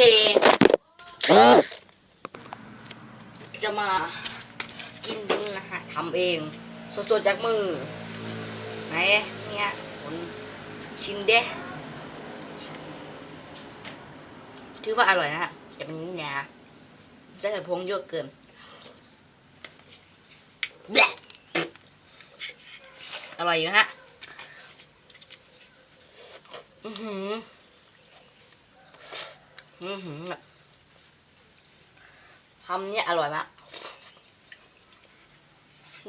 จะมากินดินนะฮะทำเอง สดๆจากมือ ไหนเนี่ยผลชิมเด้ถือว่าอร่อยนะฮะจะเป็นนี่นะจะใส่พงเยอะเกินอร่อยอยู่ฮะ อือหือ อือหือทำเนี่ยอร่อยมาก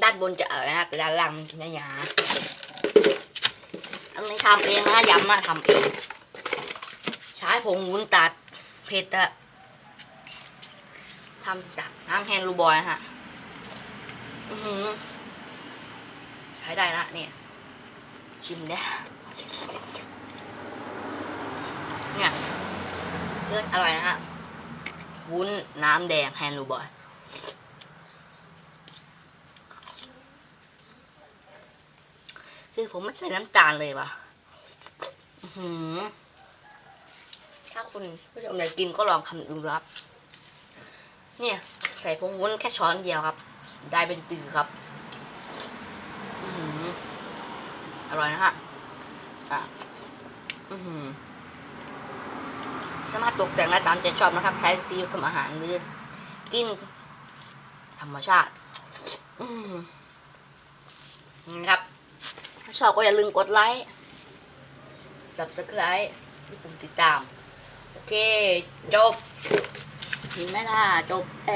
ด้านบนจะอร่อยนะแต่ด้านล่างมันจะหยาๆอันนี้ทำเองนะยำมาทำเอง ใช้ผงวุ้นตัดเผ็ดอะทำจากน้ำแฮนด์ลูบอยฮะอือหือใช้ได้นะเนี่ย ชิมเนี่ยเนี่ย เลือดอร่อยนะฮะวุ้นน้ำแดงแฮนด์ลูบอยคือผมไม่ใส่น้ำตาลเลยว่ะถ้าคุณผู้ชมอยากกินก็ลองทำดูครับ เนี่ย ใส่ผงวุ้นแค่ช้อนเดียวครับ ได้เป็นตือครับอือหืออร่อยนะฮะอะอือหือ สามารถตกแต่งได้ตามใจชอบนะครับ ใช้ซีอิ๊วทำอาหารหรือกินธรรมชาติอืมนะครับ ถ้าชอบก็อย่าลืมกดไลค์ subscribe หรือปุ่มติดตาม โอเค จบเห็นไหมล่ะ จบแอ